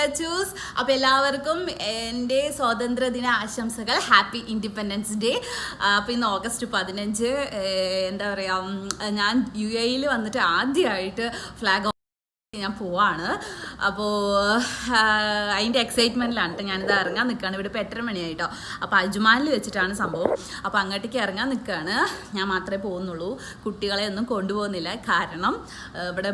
ലച്ചൂസ് അപ്പോൾ എല്ലാവർക്കും എന്റെ സ്വാതന്ത്ര്യദിന ആശംസകൾ. ഹാപ്പി ഇൻഡിപെൻഡൻസ് ഡേ അപ്പോൾ ഇന്ന് ഓഗസ്റ്റ് പതിനഞ്ച് എന്താ പറയുക ഞാൻ യു എയിൽ വന്നിട്ട് ആദ്യമായിട്ട് ഫ്ലാഗ് ഞാൻ പോവാണ്. അപ്പോൾ അതിന്റെ എക്സൈറ്റ്മെന്റിലാണ് കേട്ടോ ഞാനിത് ഇറങ്ങാൻ നിൽക്കുകയാണ് ഇവിടെ ഇപ്പോൾ എട്ടര മണിയായിട്ടോ. അപ്പോൾ അജ്മാനിൽ വെച്ചിട്ടാണ് സംഭവം. അപ്പോൾ അങ്ങോട്ടേക്ക് ഇറങ്ങാൻ നിൽക്കുകയാണ് ഞാൻ മാത്രമേ പോകുന്നുള്ളൂ കുട്ടികളെ ഒന്നും കൊണ്ടുപോകുന്നില്ല. കാരണം ഇവിടെ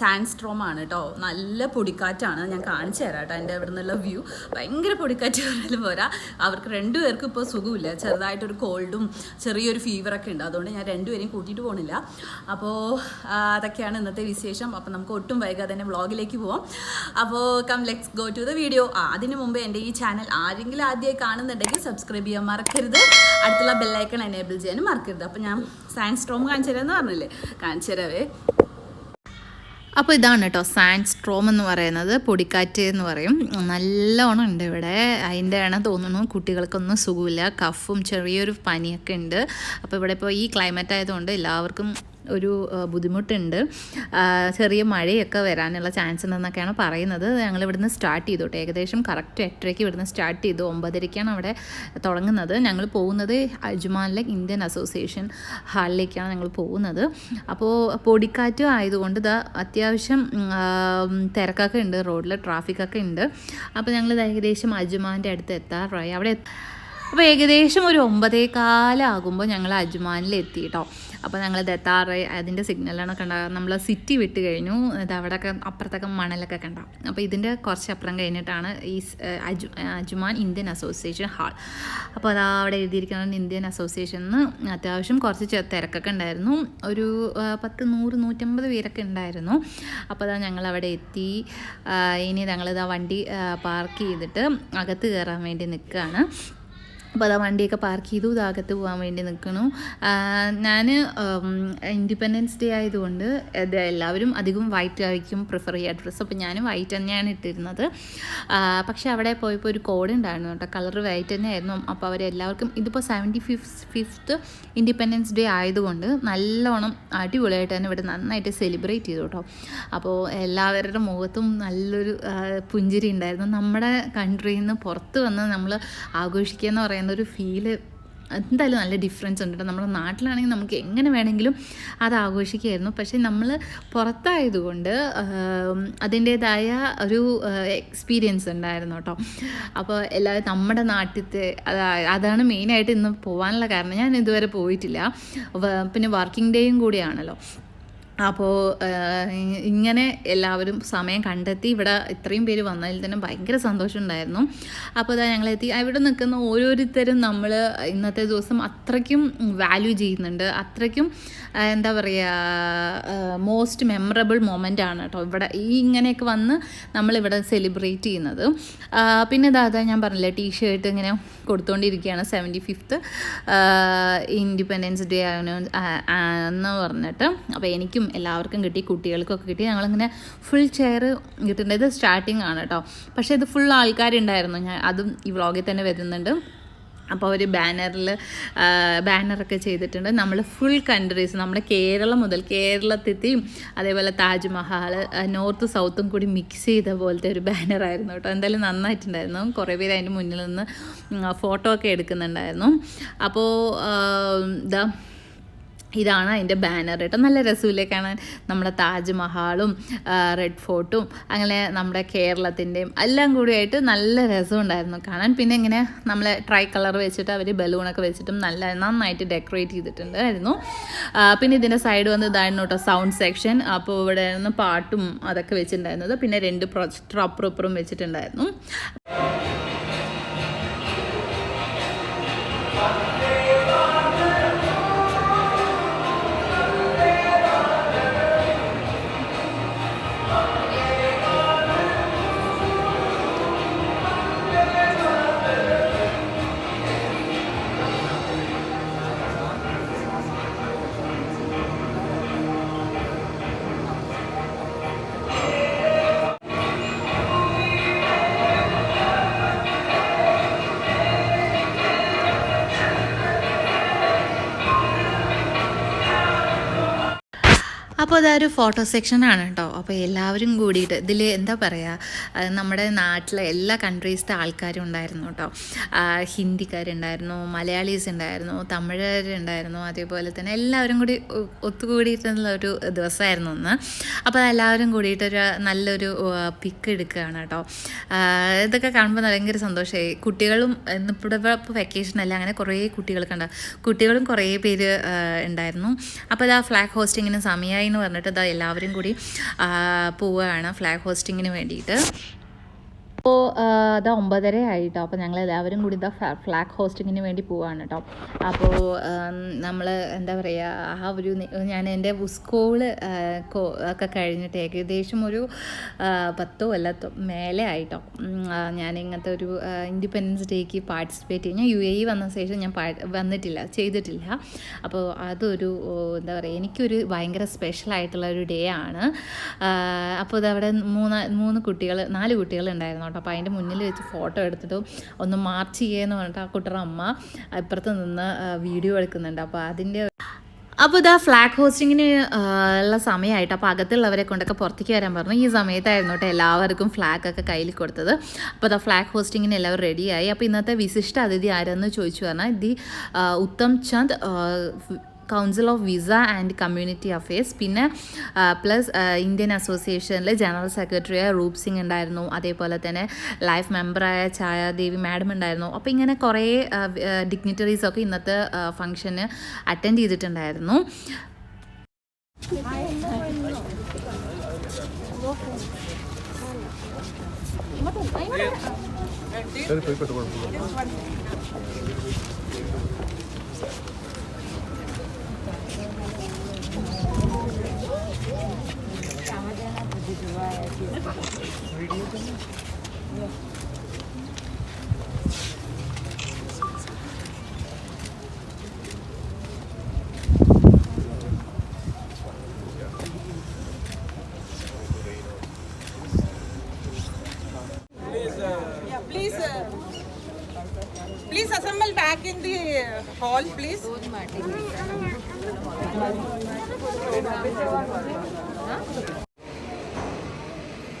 സാൻഡ് സ്ട്രോം ആണ് കേട്ടോ നല്ല പൊടിക്കാറ്റാണ്. ഞാൻ കാണിച്ചു തരാം കേട്ടോ എന്റെ ഇവിടെ നിന്നുള്ള വ്യൂ. ഭയങ്കര പൊടിക്കാറ്റ് പറഞ്ഞാലും പോരാ. അവർക്ക് രണ്ടുപേർക്കും ഇപ്പോൾ സുഖമില്ല. ചെറുതായിട്ടൊരു കോൾഡും ചെറിയൊരു ഫീവറൊക്കെ ഉണ്ട്. അതുകൊണ്ട് ഞാൻ രണ്ടുപേരെയും കൂട്ടിയിട്ട് പോകുന്നില്ല അപ്പോൾ അതൊക്കെയാണ് ഇന്നത്തെ വിശേഷം. അപ്പോൾ നമുക്ക് ഒട്ടും വൈകാതെ തന്നെ വ്ളോഗിലേക്ക് പോവാം. അപ്പോൾ come let's go to the video. ആ അതിന് മുമ്പ് എന്റെ ഈ ചാനൽ ആരെങ്കിലും ആദ്യമായി കാണുന്നുണ്ടെങ്കിൽ സബ്സ്ക്രൈബ് ചെയ്യാൻ മറക്കരുത്. അടുത്തുള്ള ബെല്ലൈക്കൺ എനേബിൾ ചെയ്യാനും മറക്കരുത്. അപ്പോൾ ഞാൻ സയൻസ് സ്ട്രോം കാണിച്ചു തരാമെന്ന് പറഞ്ഞില്ലേ? കാണിച്ചു തരാവേ അപ്പോൾ ഇതാണ് കേട്ടോ സാൻഡ് സ്ട്രോം എന്ന് പറയുന്നത്. പൊടിക്കാറ്റ് എന്ന് പറയും. നല്ലോണം ഉണ്ട് ഇവിടെ. അതിന്റെ ആണ് തോന്നുന്നു കുട്ടികൾക്കൊന്നും സുഖമില്ല. കഫും ചെറിയൊരു പനിയൊക്കെ ഉണ്ട്. അപ്പോൾ ഇവിടെ ഇപ്പോൾ ഈ ക്ലൈമറ്റ് ആയതുകൊണ്ട് എല്ലാവർക്കും ഒരു ബുദ്ധിമുട്ടുണ്ട്. ചെറിയ മഴയൊക്കെ വരാനുള്ള ചാൻസ് ഉണ്ടെന്നൊക്കെയാണ് പറയുന്നത്. ഞങ്ങൾ ഇവിടുന്ന് സ്റ്റാർട്ട് ചെയ്തു കേട്ടോ ഏകദേശം കറക്റ്റ് എട്ടരയ്ക്ക് ഇവിടുന്ന് സ്റ്റാർട്ട് ചെയ്തു. ഒമ്പതരയ്ക്കാണ് അവിടെ തുടങ്ങുന്നത്. ഞങ്ങൾ പോകുന്നത് അജ്മാനിലെ ഇന്ത്യൻ അസോസിയേഷൻ ഹാളിലേക്കാണ് ഞങ്ങൾ പോകുന്നത്. അപ്പോൾ പൊടിക്കാറ്റ് ആയതുകൊണ്ട് ഇതാ അത്യാവശ്യം തിരക്കൊക്കെ ഉണ്ട്. റോഡിൽ ട്രാഫിക്കൊക്കെ ഉണ്ട്. അപ്പോൾ ഞങ്ങൾ ഏകദേശം അജ്മാന്റെ അടുത്ത് എത്താറായി. അവിടെ അപ്പോൾ ഏകദേശം ഒരു ഒമ്പതേ കാലാകുമ്പോൾ ഞങ്ങൾ അജ്മാനിൽ എത്തി കേട്ടോ. അപ്പോൾ ഞങ്ങൾ ദത്താറ് അതിന്റെ സിഗ്നലാണ് കണ്ട നമ്മൾ സിറ്റി വിട്ട് കഴിഞ്ഞു. ഇത് അവിടെയൊക്കെ അപ്പുറത്തൊക്കെ മണലൊക്കെ കണ്ട. അപ്പോൾ ഇതിന്റെ കുറച്ച് അപ്പുറം കഴിഞ്ഞിട്ടാണ് ഈ അജു അജുമാൻ ഇന്ത്യൻ അസോസിയേഷൻ ഹാൾ. അപ്പോൾ അത് അവിടെ എഴുതിയിരിക്കുന്നത് ഇന്ത്യൻ അസോസിയേഷൻ എന്ന് അത്യാവശ്യം കുറച്ച് തിരക്കൊക്കെ ഉണ്ടായിരുന്നു. ഒരു പത്ത് നൂറ് നൂറ്റമ്പത് പേരൊക്കെ ഉണ്ടായിരുന്നു. അപ്പോൾ അതാ ഞങ്ങൾ അവിടെ എത്തി ഇനി ഞങ്ങളിതാ വണ്ടി പാർക്ക് ചെയ്തിട്ട് അകത്ത് കയറാൻ വേണ്ടി നിൽക്കുകയാണ് അപ്പോൾ അതാ വണ്ടിയൊക്കെ പാർക്ക് ചെയ്തു ഇതാകത്ത് പോകാൻ വേണ്ടി നിൽക്കണു ഞാൻ ഇൻഡിപെൻഡൻസ് ഡേ ആയതുകൊണ്ട് എല്ലാവരും അധികം വൈറ്റ് ആയിരിക്കും പ്രിഫർ ചെയ്യുക ഡ്രസ്സ് അപ്പോൾ ഞാനും വൈറ്റ് തന്നെയാണ് ഇട്ടിരുന്നത്. പക്ഷേ അവിടെ പോയപ്പോൾ ഒരു കോഡ് ഉണ്ടായിരുന്നു കേട്ടോ. കളർ വൈറ്റ് തന്നെ ആയിരുന്നു അപ്പോൾ അവരെല്ലാവർക്കും ഇതിപ്പോൾ seventy fifth fifth independence day ആയതുകൊണ്ട് നല്ലോണം അടിപൊളിയായിട്ട് തന്നെ ഇവിടെ നന്നായിട്ട് സെലിബ്രേറ്റ് ചെയ്തു കേട്ടോ. അപ്പോൾ എല്ലാവരുടെ മുഖത്തും നല്ലൊരു പുഞ്ചിരി ഉണ്ടായിരുന്നു. നമ്മുടെ കൺട്രിയിൽ നിന്ന് പുറത്ത് വന്ന് നമ്മൾ ആഘോഷിക്കുക എന്ന് പറയുന്ന ഒരു ഫീൽ എന്തായാലും നല്ല ഡിഫറൻസ് ഉണ്ട് കേട്ടോ നമ്മുടെ നാട്ടിലാണെങ്കിൽ നമുക്ക് എങ്ങനെ വേണമെങ്കിലും അത് ആഘോഷിക്കുമായിരുന്നു പക്ഷേ നമ്മൾ പുറത്തായതുകൊണ്ട് അതിന്റേതായ ഒരു എക്സ്പീരിയൻസ് ഉണ്ടായിരുന്നു കേട്ടോ അപ്പോൾ എല്ലാവരും നമ്മുടെ നാട്ടിലത്തെ അതാ- അതാണ് മെയിനായിട്ട് ഇന്ന് പോകാനുള്ള കാരണം. ഞാൻ ഇതുവരെ പോയിട്ടില്ല. പിന്നെ വർക്കിംഗ് ഡേയും കൂടിയാണല്ലോ. അപ്പോൾ ഇങ്ങനെ എല്ലാവരും സമയം കണ്ടെത്തി ഇവിടെ ഇത്രയും പേര് വന്നതിൽ തന്നെ ഭയങ്കര സന്തോഷമുണ്ടായിരുന്നു. അപ്പോൾ ഇതാ ഞങ്ങളെത്തി. ഇവിടെ നിൽക്കുന്ന ഓരോരുത്തരും നമ്മൾ ഇന്നത്തെ ദിവസം അത്രയ്ക്കും വാല്യൂ ചെയ്യുന്നുണ്ട്. അത്രയ്ക്കും എന്താ പറയുക മോസ്റ്റ് മെമ്മറബിൾ മൊമെന്റ് ആണ് കേട്ടോ ഇവിടെ ഈ ഇങ്ങനെയൊക്കെ വന്ന് നമ്മളിവിടെ സെലിബ്രേറ്റ് ചെയ്യുന്നത്. പിന്നെ അതാ ഞാൻ പറഞ്ഞില്ല ടീഷർട്ട് ഇങ്ങനെ കൊടുത്തുകൊണ്ടിരിക്കുകയാണ് സെവന്റി ഫിഫ്ത്ത് ഇൻഡിപെൻഡൻസ് ഡേ എന്ന് പറഞ്ഞിട്ട്. അപ്പോൾ എനിക്കും എല്ലാവർക്കും കിട്ടി കുട്ടികൾക്കൊക്കെ കിട്ടി. ഞങ്ങളിങ്ങനെ ഫുൾ ചെയർ കിട്ടുന്നത് സ്റ്റാർട്ടിങ് ആണ് കേട്ടോ പക്ഷേ ഇത് ഫുൾ ആൾക്കാരുണ്ടായിരുന്നു. ഞാൻ അതും ഈ വ്ളോഗിൽ തന്നെ വരുന്നുണ്ട്. അപ്പോൾ അവർ ബാനറിൽ ബാനറൊക്കെ ചെയ്തിട്ടുണ്ട്. നമ്മൾ ഫുൾ കൺട്രീസ് നമ്മുടെ കേരളം മുതൽ കേരളത്തെത്തിയും അതേപോലെ താജ്മഹൽ നോർത്ത് സൗത്തും കൂടി മിക്സ് ചെയ്ത പോലത്തെ ഒരു ബാനറായിരുന്നു കേട്ടോ എന്തായാലും നന്നായിട്ടുണ്ടായിരുന്നു. കുറേ പേര് അതിന്റെ മുന്നിൽ നിന്ന് ഫോട്ടോ ഒക്കെ എടുക്കുന്നുണ്ടായിരുന്നു. അപ്പോൾ ഇതാ ഇതാണ് അതിന്റെ ബാനർ കേട്ടോ. നല്ല രസമില്ലേ കാണാൻ നമ്മുടെ താജ്മഹാളും റെഡ് ഫോർട്ടും അങ്ങനെ നമ്മുടെ കേരളത്തിന്റെയും എല്ലാം കൂടിയായിട്ട് നല്ല രസമുണ്ടായിരുന്നു കാണാൻ. പിന്നെ ഇങ്ങനെ നമ്മളെ ട്രൈ കളർ വെച്ചിട്ട് അവർ ബലൂണൊക്കെ വെച്ചിട്ടും നല്ല നന്നായിട്ട് ഡെക്കറേറ്റ് ചെയ്തിട്ടുണ്ടായിരുന്നു. പിന്നെ ഇതിന്റെ സൈഡ് വന്ന് ഇതായിരുന്നു കേട്ടോ സൗണ്ട് സെക്ഷൻ. അപ്പോൾ ഇവിടെ നിന്ന് പാട്ടും അതൊക്കെ വെച്ചിട്ടുണ്ടായിരുന്നത്. പിന്നെ രണ്ട് പ്രൊജക്ടർ അപ്പുറപ്പുറം വെച്ചിട്ടുണ്ടായിരുന്നു. അപ്പോൾ അതൊരു ഫോട്ടോ സെക്ഷനാണ് കേട്ടോ അപ്പോൾ എല്ലാവരും കൂടിയിട്ട് ഇതിൽ എന്താ പറയുക നമ്മുടെ നാട്ടിലെ എല്ലാ കൺട്രീസിലെ ആൾക്കാരും ഉണ്ടായിരുന്നു കേട്ടോ. ഹിന്ദിക്കാരുണ്ടായിരുന്നു മലയാളീസ് ഉണ്ടായിരുന്നു തമിഴരുണ്ടായിരുന്നു അതേപോലെ തന്നെ എല്ലാവരും കൂടി ഒത്തുകൂടിയിട്ടുള്ള ഒരു ദിവസമായിരുന്നു ഒന്ന് അപ്പോൾ എല്ലാവരും കൂടിയിട്ടൊരു നല്ലൊരു പിക്ക് എടുക്കുകയാണ് കേട്ടോ. ഇതൊക്കെ കാണുമ്പോൾ ഭയങ്കര സന്തോഷമായി. കുട്ടികളും ഇന്നിപ്പോൾ ഇപ്പോൾ വെക്കേഷൻ അല്ല അങ്ങനെ കുറേ കുട്ടികൾ കണ്ട കുട്ടികളും കുറേ പേര് ഉണ്ടായിരുന്നു. അപ്പോൾ ഇതാ ഫ്ലാഗ് ഹോസ്റ്റിങ്ങിന് സമയമായി എന്ന് പറഞ്ഞിട്ട് ഇതാ എല്ലാവരും കൂടി പോവുകയാണ് ഫ്ലാഗ് ഹോസ്റ്റിങ്ങിന് വേണ്ടിയിട്ട്. അപ്പോൾ അതാ ഒമ്പതര ആയിട്ടോ അപ്പോൾ ഞങ്ങൾ എല്ലാവരും കൂടി ഇതാ ഫ്ലാഗ് ഹോസ്റ്റിങ്ങിന് വേണ്ടി പോവാണ് കേട്ടോ അപ്പോൾ നമ്മൾ എന്താ പറയുക ആ ഒരു ഞാൻ എന്റെ സ്കൂൾ ഒക്കെ കഴിഞ്ഞിട്ട് ഏകദേശം ഒരു പത്തോ അല്ല മേലെ ആയിട്ടോ. ഞാൻ ഇങ്ങനത്തെ ഒരു ഇൻഡിപെൻഡൻസ് ഡേക്ക് പാർട്ടിസിപ്പേറ്റ് ചെയ്യും ഞാൻ യു എ വന്ന ശേഷം ഞാൻ വന്നിട്ടില്ല ചെയ്തിട്ടില്ല. അപ്പോൾ അതൊരു എന്താ പറയുക എനിക്കൊരു ഭയങ്കര സ്പെഷ്യൽ ആയിട്ടുള്ള ഒരു ഡേ ആണ് അപ്പോൾ ഇതവിടെ മൂന്ന് മൂന്ന് കുട്ടികൾ നാല് കുട്ടികൾ ഉണ്ടായിരുന്നു കേട്ടോ അപ്പോൾ അതിന്റെ മുന്നിൽ വെച്ച് ഫോട്ടോ എടുത്തിട്ട് ഒന്ന് മാർച്ച് ചെയ്യുമെന്ന് പറഞ്ഞിട്ട് ആ കുട്ടിയുടെ അമ്മ ഇപ്പുറത്ത് നിന്ന് വീഡിയോ എടുക്കുന്നുണ്ട്. അപ്പോൾ അതിന്റെ അപ്പോൾ ഇതാ ഫ്ലാഗ് ഹോസ്റ്റിങ്ങിന് ഉള്ള സമയമായിട്ട് അപ്പോൾ അകത്തുള്ളവരെ കൊണ്ടൊക്കെ പുറത്തേക്ക് വരാൻ പറഞ്ഞു. ഈ സമയത്തായിരുന്നു കേട്ടോ എല്ലാവർക്കും ഫ്ലാഗ് ഒക്കെ കയ്യിൽ കൊടുത്തത്. അപ്പോൾ ഇതാ ഫ്ലാഗ് ഹോസ്റ്റിങ്ങിന് എല്ലാവരും റെഡിയായി അപ്പോൾ ഇന്നത്തെ വിശിഷ്ട അതിഥി ആരെന്ന് ചോദിച്ചു പറഞ്ഞാൽ the Uttam Chand council of visa and community affairs പിന്നെ പ്ലസ് ഇന്ത്യൻ അസോസിയേഷനിലെ ജനറൽ സെക്രട്ടറിയായ റൂപ് സിംഗ് ഉണ്ടായിരുന്നു. അതേപോലെ തന്നെ ലൈഫ് മെമ്പറായ ഛായാദേവി മാഡം ഉണ്ടായിരുന്നു. അപ്പോൾ ഇങ്ങനെ കുറേ ഡിഗ്നിറ്ററീസ് ഒക്കെ ഇന്നത്തെ ഫംഗ്ഷന് അറ്റൻഡ് ചെയ്തിട്ടുണ്ടായിരുന്നു. Yeah, please assemble back in the uh, hall, please.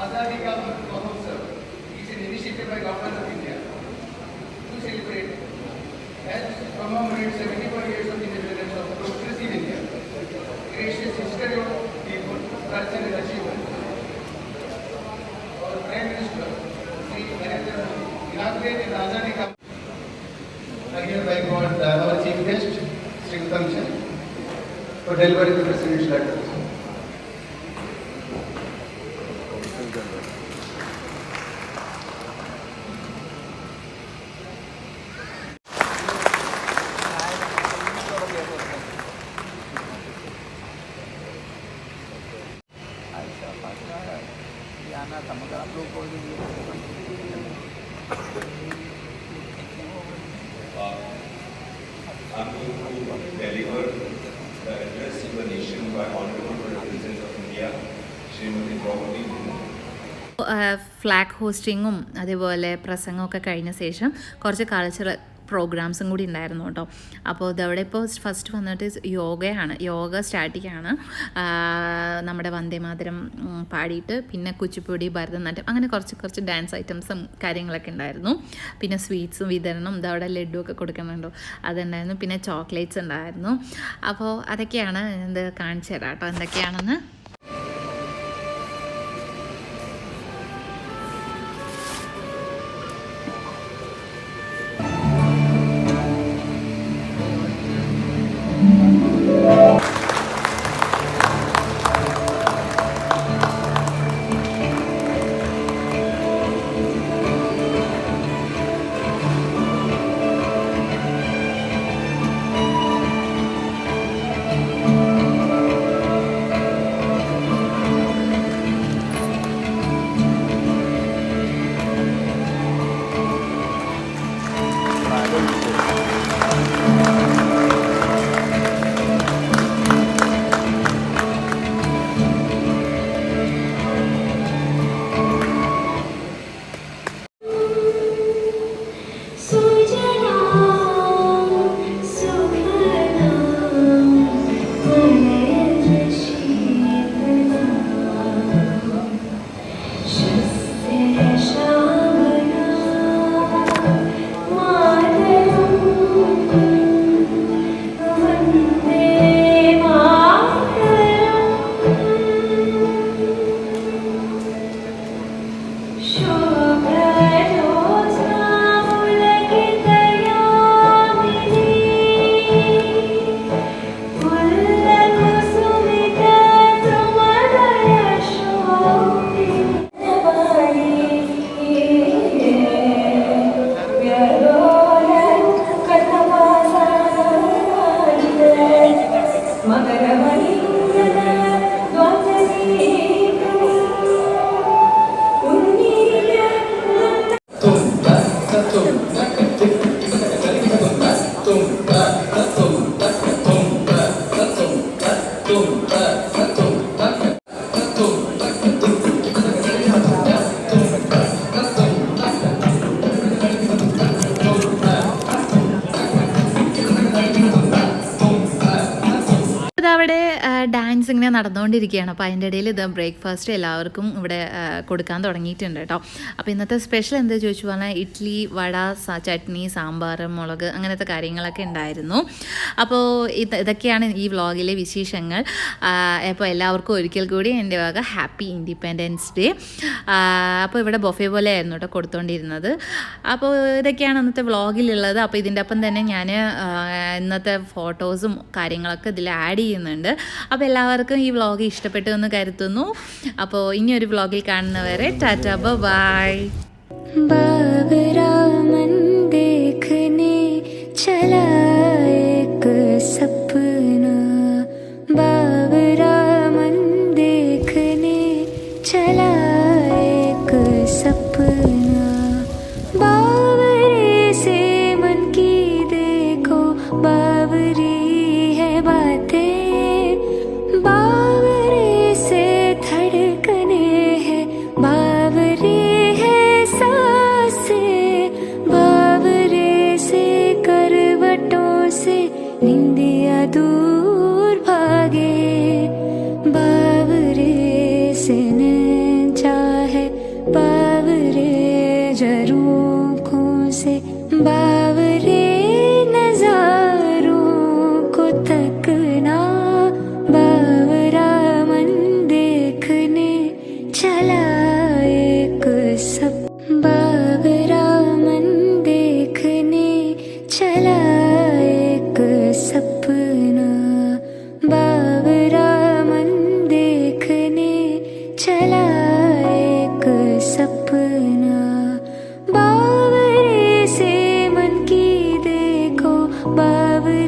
Azadi Ka Mahotsav is an initiative by Government of India to celebrate and commemorate 75 years of independence of progressive India. Gracious history of people, culture and achievement. Delivering the President's letter. I'm flag ഹോസ്റ്റിങ്ങും അതേപോലെ പ്രസംഗമൊക്കെ കഴിഞ്ഞ ശേഷം കുറച്ച് cultural പ്രോഗ്രാംസും കൂടി ഉണ്ടായിരുന്നു കേട്ടോ. അപ്പോൾ ഇതവിടെ ഇപ്പോൾ ഫസ്റ്റ് വന്നിട്ട് യോഗയാണ്. യോഗ സ്റ്റാർട്ടിങ്ങാണ് നമ്മുടെ വന്ദേമാതരം പാടിയിട്ട് പിന്നെ കുച്ചിപ്പുടി ഭരതനാട്യം അങ്ങനെ കുറച്ച് കുറച്ച് ഡാൻസ് ഐറ്റംസും കാര്യങ്ങളൊക്കെ ഉണ്ടായിരുന്നു. പിന്നെ സ്വീറ്റ്സും വിതരണം ഇതവിടെ ലഡുവൊക്കെ കൊടുക്കുന്നുണ്ടോ. അതുണ്ടായിരുന്നു. പിന്നെ ചോക്ലേറ്റ്സ് ഉണ്ടായിരുന്നു. അപ്പോൾ അതൊക്കെയാണ് ഇത് കാണിച്ചു തരാം കേട്ടോ. എന്തൊക്കെയാണെന്ന് Mother Maria. ഇതവിടെ ഡാൻസ് ഇങ്ങനെ നടന്നുകൊണ്ടിരിക്കുകയാണ് അപ്പോൾ അതിന്റെ ഇടയിൽ ഇത് ബ്രേക്ക്ഫാസ്റ്റ് എല്ലാവർക്കും ഇവിടെ കൊടുക്കാൻ തുടങ്ങിയിട്ടുണ്ട് കേട്ടോ. അപ്പോൾ ഇന്നത്തെ സ്പെഷ്യൽ എന്താ ചോദിച്ചു പറഞ്ഞാൽ ഇഡ്ഡലി വട ചട്നി സാമ്പാർ മുളക് അങ്ങനത്തെ കാര്യങ്ങളൊക്കെ ഉണ്ടായിരുന്നു. അപ്പോൾ ഇത് ഇതൊക്കെയാണ് ഈ വ്ളോഗിലെ വിശേഷങ്ങൾ. അപ്പോൾ എല്ലാവർക്കും ഒരിക്കൽ കൂടി എന്റെ വക ഹാപ്പി ഇൻഡിപെൻഡൻസ് ഡേ. അപ്പോൾ ഇവിടെ ബൊഫെ പോലെ ആയിരുന്നു കേട്ടോ കൊടുത്തുകൊണ്ടിരുന്നത് അപ്പോൾ ഇതൊക്കെയാണ് ഇന്നത്തെ വ്ളോഗിലുള്ളത്. അപ്പോൾ ഇതിന്റെ ഒപ്പം തന്നെ ഞാൻ ഇന്നത്തെ ഫോട്ടോസും കാര്യങ്ങളൊക്കെ ഇതിൽ ആഡ് ചെയ്യുന്നുണ്ട് അപ്പോൾ എല്ലാവർക്കും ഈ വ്ളോഗ് ഇഷ്ടപ്പെട്ടു എന്ന് കരുതുന്നു അപ്പോൾ ഇനി ഒരു വ്ളോഗിൽ കാണുന്നവരെ ടാറ്റ ബൈ बाबरा मन देखने चला एक सपना Tuh